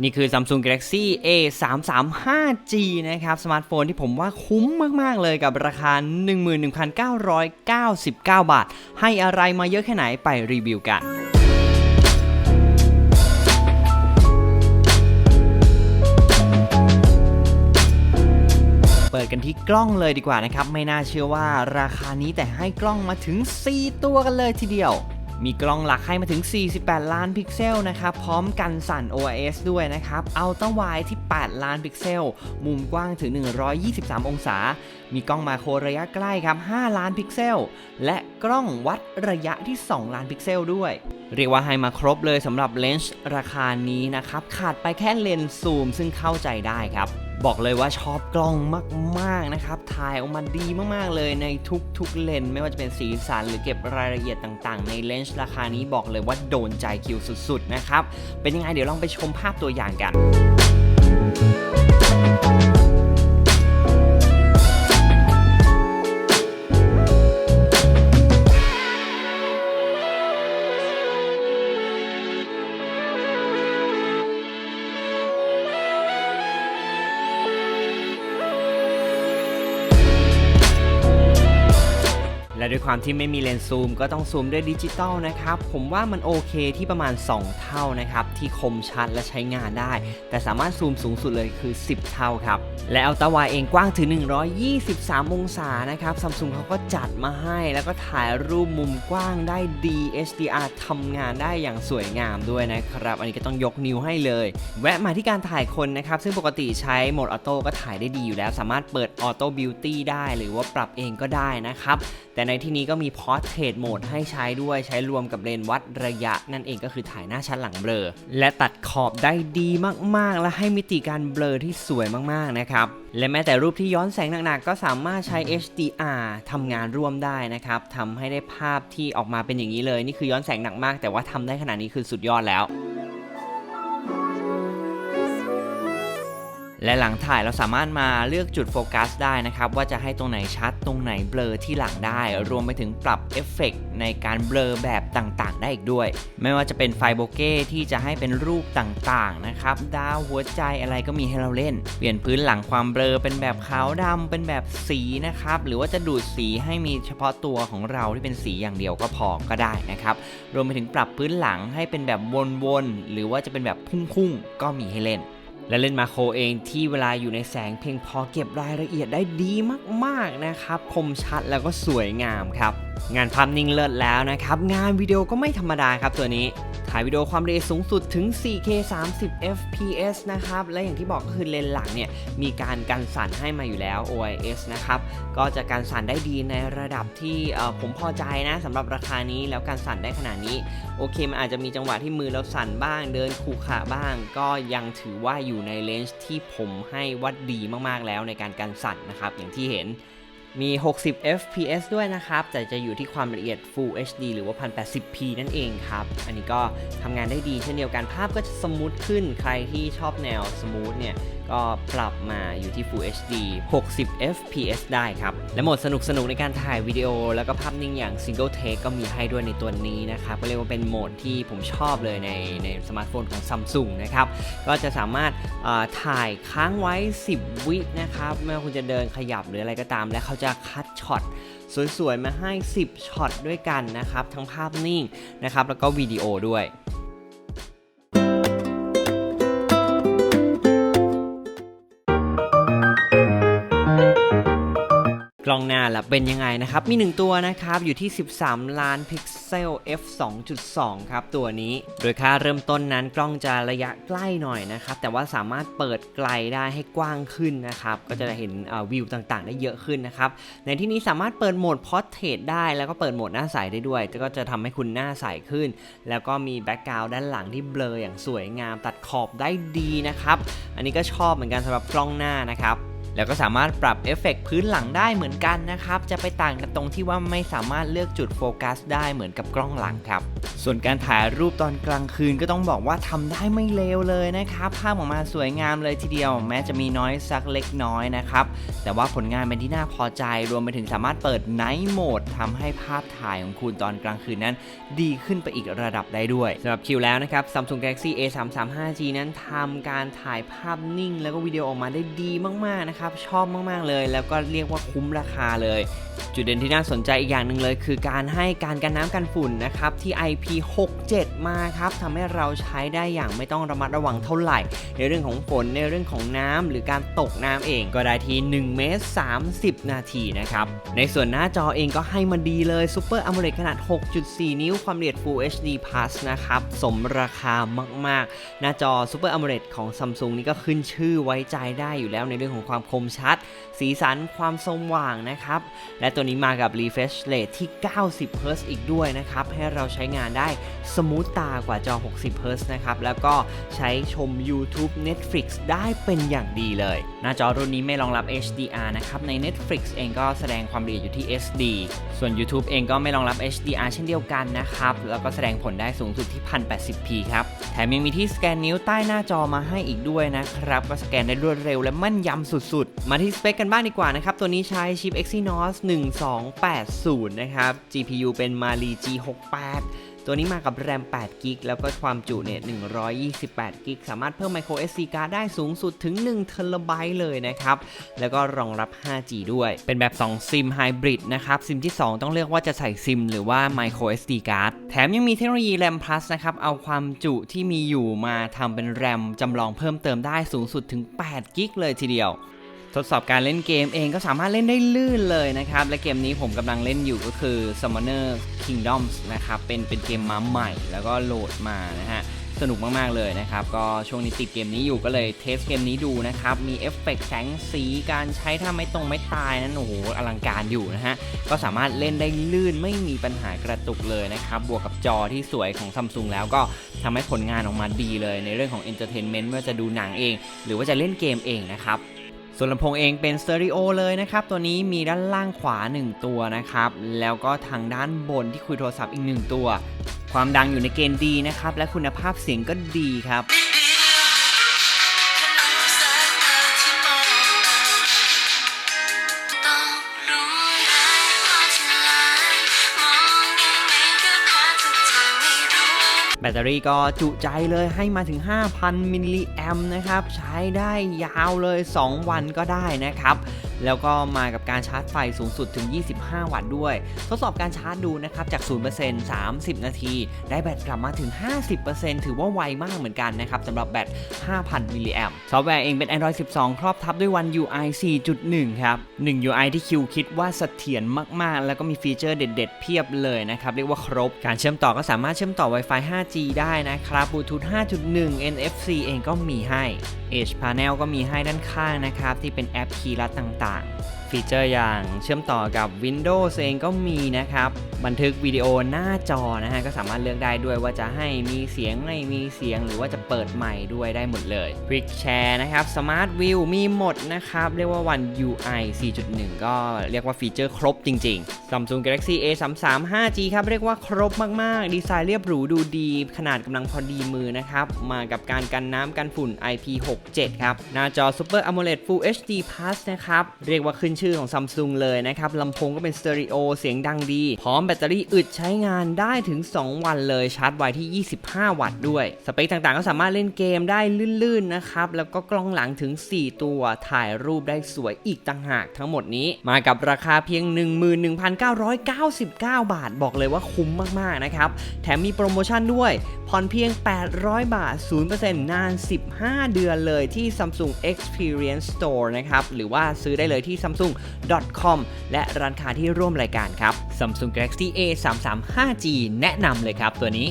นี่คือ Samsung Galaxy A 3 3 5 G นะครับ สมาร์ทโฟนที่ผมว่าคุ้มมาก ๆ เลยกับราคา 11,999 บาท ให้อะไรมาเยอะแค่ไหนไปรีวิวกันเปิดกันที่กล้องเลยดีกว่านะครับ ไม่น่าเชื่อว่าราคานี้แต่ให้กล้องมาถึง 4 ตัวกันเลยทีเดียว มีกล้องหลักให้มาถึง 48 ล้านพิกเซลนะครับพร้อมกันสั่น OIS ด้วยนะครับเอาตั้งวายที่ 8 ล้านพิกเซล มุมกว้างถึง 123 องศา มีกล้องมาโครระยะใกล้ครับ 5 ล้านพิกเซล และกล้องวัดระยะที่ 2 ล้านพิกเซลด้วยเรียกว่าให้มาครบเลยสำหรับเลนส์ราคานี้นะครับ ขาดไปแค่เลนส์ซูมซึ่งเข้าใจได้ครับ บอกเลยว่าชอบกล้องมากๆนะครับ ถ่ายออกมาดีมากๆเลยในทุกๆเลนส์ไม่ว่าจะเป็นสีสันหรือเก็บรายละเอียดต่างๆ ในเลนส์ราคานี้บอกเลยว่าโดนใจคิวสุดๆนะครับ เป็นยังไงเดี๋ยวลองไปชมภาพตัวอย่างกัน ด้วยความที่ไม่มีเลนส์ซูมก็ต้องซูมด้วยดิจิตอลนะครับ ผมว่ามันโอเคที่ประมาณ 2 เท่านะครับ ที่คมชัดและใช้งานได้ แต่สามารถซูมสูงสุดเลยคือ 10 เท่าครับ และอัลตร้าไวเองกว้างถึง 123 องศานะครับซัมซุงเขาก็จัดมาให้แล้วก็ถ่ายรูปมุมกว้างได้ดี HDR ทำงานได้อย่างสวยงามด้วยนะครับ อันนี้ก็ต้องยกนิ้วให้เลย แวะมาที่การถ่ายคนนะครับ ซึ่งปกติใช้โหมดออโต้ก็ถ่ายได้ดีอยู่แล้ว สามารถเปิดออโต้บิวตี้ได้ หรือว่าปรับเองก็ได้นะครับ แต่ในที่นี้ก็มี Portrait Mode ให้ใช้ด้วยใช้รวมกับเลนส์วัดระยะ นั่นเองก็คือถ่ายหน้าชั้นหลังเบลอ และตัดขอบได้ดีมาก ๆ และให้มิติการเบลอที่สวยมาก ๆ นะครับ และแม้แต่รูปที่ย้อนแสงหนัก ๆ ก็สามารถใช้ HDR ทำงานร่วมได้นะครับทำให้ได้ภาพที่ออกมาเป็นอย่างนี้เลย นี่คือย้อนแสงหนักมาก แต่ว่าทำได้ขนาดนี้คือสุดยอดแล้ว และหลังถ่ายเราสามารถมาเลือกจุดโฟกัสได้นะครับ ว่าจะให้ตรงไหนชัดตรงไหนเบลอที่หลังได้ รวมไปถึงปรับเอฟเฟกต์ในการเบลอแบบต่างๆ ได้อีกด้วย ไม่ว่าจะเป็นไฟโบเก้ที่จะให้เป็นรูปต่างๆนะครับดาวหัวใจอะไรก็มีให้เราเล่น เปลี่ยนพื้นหลังความเบลอเป็นแบบขาวดำเป็นแบบสีนะครับ หรือว่าจะดูดสีให้มีเฉพาะตัวของเราที่เป็นสีอย่างเดียวก็พอก็ได้นะครับ รวมไปถึงปรับพื้นหลังให้เป็นแบบวนๆหรือว่าจะเป็นแบบพุ่งๆก็มีให้เล่น และเล่นมาโครเองที่เวลาอยู่ในแสงเพียงพอเก็บรายละเอียดได้ดีมากๆนะครับ คมชัดแล้วก็สวยงามครับ งานภาพนิ่งเลิศแล้วนะครับ งานวิดีโอก็ไม่ธรรมดาครับตัวนี้ ถ่ายวิดีโอความละเอียดสูงสุดถึง 4K 30 fps นะครับ และอย่างที่บอกก็คือเลนส์หลังเนี่ยมีการกันสั่นให้มาอยู่แล้ว OIS นะครับ ก็จะการสั่นได้ดีในระดับที่ผมพอใจนะสำหรับราคานี้แล้วการสั่นได้ขนาดนี้ โอเคมันอาจจะมีจังหวะที่มือเราสั่นบ้าง เดินขู่ขะบ้าง ก็ยังถือว่าอยู่ในเลนส์ที่ผมให้วัดดีมากๆแล้วในการกันสั่นนะครับอย่างที่เห็น มี 60 fps ด้วยนะครับ แต่จะอยู่ที่ความละเอียด Full HD หรือว่า 1080p นั่นเองครับ อันนี้ก็ทำงานได้ดีเช่นเดียวกัน ภาพก็จะสมูทขึ้น ใครที่ชอบแนวสมูทเนี่ย ก็ปรับมาอยู่ที่ Full HD 60 fps ได้ครับ และโหมดสนุกสนุกๆในการถ่ายวิดีโอ แล้วก็ภาพนิ่งอย่าง Single Take ก็มีให้ด้วยในตัวนี้นะครับก็เรียกว่าเป็นโหมดที่ผมชอบเลยในในสมาร์ทโฟนของ Samsung นะครับก็จะสามารถถ่ายค้างไว้ 10 วินะครับไม่ว่าคุณจะเดินขยับหรืออะไรก็ตาม และเขาจะคัดช็อตสวยๆ มาให้ 10 ช็อตด้วยกันนะครับ ทั้งภาพนิ่งนะครับ แล้วก็วิดีโอด้วย กล้องหน้าล่ะเป็นยังไงนะครับ มี 1 ตัวนะครับ อยู่ที่ 13 ล้านพิกเซล f 2.2 ครับ ตัวนี้ โดยค่าเริ่มต้นนั้นกล้องจะระยะใกล้หน่อยนะครับ แต่ว่าสามารถเปิดไกลได้ให้กว้างขึ้นนะครับ ก็จะเห็นวิวต่างๆ ได้เยอะขึ้นนะครับ ในที่นี้สามารถเปิดโหมด Portrait ได้ แล้วก็เปิดโหมดหน้าใสได้ด้วย ก็จะทำให้คุณหน้าใสขึ้น แล้วก็มีแบ็กกราวด์ด้านหลังที่เบลออย่างสวยงาม ตัดขอบได้ดีนะครับ อันนี้ก็ชอบเหมือนกันสำหรับกล้องหน้านะครับ แล้วก็สามารถปรับเอฟเฟกต์พื้นหลังได้เหมือนกันนะครับ จะไปต่างกันตรงที่ว่าไม่สามารถเลือกจุดโฟกัสได้เหมือนกับกล้องหลังครับ ส่วนการถ่ายรูปตอนกลางคืนก็ต้องบอกว่าทำได้ไม่เลวเลยนะครับ ภาพออกมาสวยงามเลยทีเดียว แม้จะมีน้อยสักเล็กน้อยนะครับ แต่ว่าผลงานเป็นที่น่าพอใจ รวมไปถึงสามารถเปิด Night Mode ทำให้ภาพถ่ายของคุณตอนกลางคืนนั้น ดีขึ้นไปอีกระดับได้ด้วยสำหรับคิวแล้วนะครับ Samsung Galaxy A335G นั้นทำการถ่ายภาพนิ่ง แล้วก็วิดีโอออกมาได้ดีมากๆนะครับชอบมากๆเลย แล้วก็เรียกว่าคุ้มราคาเลย จุดเด่นที่น่าสนใจอีกอย่างหนึ่งเลย คือการให้การกันน้ำกันฝุ่นนะครับ ที่ IP67 มาครับทำให้เราใช้ได้อย่างไม่ต้องระมัดระวังเท่าไหร่ ในเรื่องของฝนในเรื่องของน้ำหรือการตกน้ำเองก็ได้ที่1เมตร30 นาทีนะครับ ในส่วนหน้าจอเองก็ให้มาดีเลย Super AMOLED ขนาด 6.4 นิ้วความละเอียด Full HD Plus นะครับ สมราคามาก ๆ หน้าจอ Super AMOLED ของ Samsung นี่ก็ขึ้นชื่อไว้ใจได้อยู่แล้วในเรื่องของความคมชัด สีสันความสว่างนะครับ และตัวนี้มากับ refresh rate ที่ 90 Hz อีกด้วยนะครับ ให้เราใช้งานได้สมูทตากว่าจอ 60 Hz นะครับ แล้วก็ใช้ชม YouTube Netflix ได้เป็นอย่างดีเลย หน้าจอรุ่นนี้ไม่รองรับ HDR นะครับ ใน Netflix เองก็แสดงความละเอียดอยู่ที่ SD ส่วน YouTube เองก็ไม่รองรับ HDR เช่นเดียวกันนะครับ แล้วก็แสดงผลได้สูงสุดที่ 1080p ครับ แถมยังมีที่สแกนนิ้วใต้หน้าจอมาให้อีกด้วยนะครับ ก็สแกนได้รวดเร็วและมั่นยำสุดๆมาที่สเปคกันบ้างดีกว่านะครับ ตัวนี้ใช้ชิป Exynos 1280 นะครับ GPU เป็น Mali G68 ตัวนี้มากับแรม8กิกแล้วก็ความจุเนี่ย 128กิกสามารถเพิ่ม micro SD card ได้สูงสุดถึง1เทราไบต์เลยนะครับ แล้วก็รองรับ 5G ด้วย เป็นแบบ 2 ซิมไฮบริดนะครับ ซิมที่ 2 ต้องเลือกว่าจะใส่ซิมหรือว่า micro SD card แถมยังมีเทคโนโลยี RAM Plus นะครับ เอาความจุที่มีอยู่มาทำเป็น RAM จำลองเพิ่มเติมได้สูงสุดถึง8กิกเลยทีเดียว ทดสอบการเล่นเกมเองก็สามารถเล่นได้ลื่นเลยนะครับ และเกมนี้ผมกำลังเล่นอยู่ก็คือ Summoner Kingdoms นะครับ เป็นเป็นเกมมาใหม่แล้วก็โหลดมานะฮะ สนุกมาก ๆ เลยนะครับ ก็ช่วงนี้ติดเกมนี้อยู่ก็เลยเทสเกมนี้ดูนะครับ มีเอฟเฟกต์แสงสีการใช้ท่าไม่ตรงไม่ตายนั้นโอ้โหอลังการอยู่นะฮะ ก็สามารถเล่นได้ลื่นไม่มีปัญหากระตุกเลยนะครับ บวกกับจอที่สวยของซัมซุงแล้วก็ทำให้ผลงานออกมาดีเลย ในเรื่องของเอนเตอร์เทนเมนต์ไม่ว่าจะดูหนังเอง หรือว่าจะเล่นเกมเองนะครับ ส่วนลำโพงเองเป็นสเตอริโอเลยนะครับ ตัวนี้มีด้านล่างขวา 1 ตัวนะครับ แล้วก็ทางด้านบนที่คุยโทรศัพท์อีก 1 ตัว ความดังอยู่ในเกณฑ์ดีนะครับ และคุณภาพเสียงก็ดีครับ แบตเตอรี่ก็จุใจเลยให้มาถึง 5,000 มิลลิแอมนะครับ ใช้ได้ยาวเลย 2 วันก็ได้นะครับ แล้วก็มากับการชาร์จไฟสูงสุดถึง 25 วัตต์ด้วย ทดสอบการชาร์จดูนะครับ จาก 0% 30 นาที ได้แบตกลับมาถึง 50%ถือว่าไวมากเหมือนกันนะครับสำหรับแบต 5,000 มิลลิแอมซอฟต์แวร์เองเป็น Android 12 ครอบทับด้วย One UI 4.1 ครับ 1 UI ที่คิวคิดว่าเสถียรมากๆ แล้วก็มีฟีเจอร์เด็ด ๆ เพียบเลยนะครับ เรียกว่าครบ การเชื่อมต่อก็สามารถเชื่อมต่อ Wi-Fi 5G ได้นะครับ Bluetooth 5.1 NFC เองก็มีให้ Edge Panel ก็มีให้ด้านข้างนะครับ ที่เป็นแอปคีย์ลัดต่างๆ ฟีเจอร์อย่างเชื่อมต่อกับ Windows เองก็มีนะครับ บันทึกวิดีโอหน้าจอนะฮะ ก็สามารถเลือกได้ด้วยว่าจะให้มีเสียงไม่มีเสียงหรือว่าจะเปิดใหม่ด้วยได้หมดเลย Quick Share นะครับ Smart View มีหมดนะครับ เรียกว่า One UI 4.1 ก็เรียกว่าฟีเจอร์ครบจริงๆ Samsung Galaxy A33 5G ครับเรียกว่าครบมากๆ ดีไซน์เรียบหรูดูดี ขนาดกำลังพอดีมือนะครับ มากับการกันน้ำกันฝุ่น IP6 67 ครับ หน้าจอ Super AMOLED Full HD Plus นะครับ เรียกว่าขึ้นชื่อของ Samsung เลยนะครับ ลำโพงก็เป็นสเตอริโอเสียงดังดี พร้อมแบตเตอรี่อึดใช้งานได้ถึง 2 วันเลย ชาร์จไวที่ 25 วัตต์ด้วย สเปคต่างๆ ก็สามารถเล่นเกมได้ลื่นๆ นะครับ แล้วก็กล้องหลังถึง 4 ตัว ถ่ายรูปได้สวยอีกต่างหากทั้งหมดนี้ มากับราคาเพียง 11,999 บาท บอกเลยว่าคุ้มมากๆ นะครับ แถมมีโปรโมชั่นด้วย ผ่อนเพียง 800 บาท 0%นาน 15 เดือนเลเลยที่ Samsung Experience Store นะครับ หรือว่าซื้อได้เลยที่ samsung.com และร้านค้าที่ร่วมรายการครับ Samsung Galaxy A 3 3 5G แนะนำเลยครับตัวนี้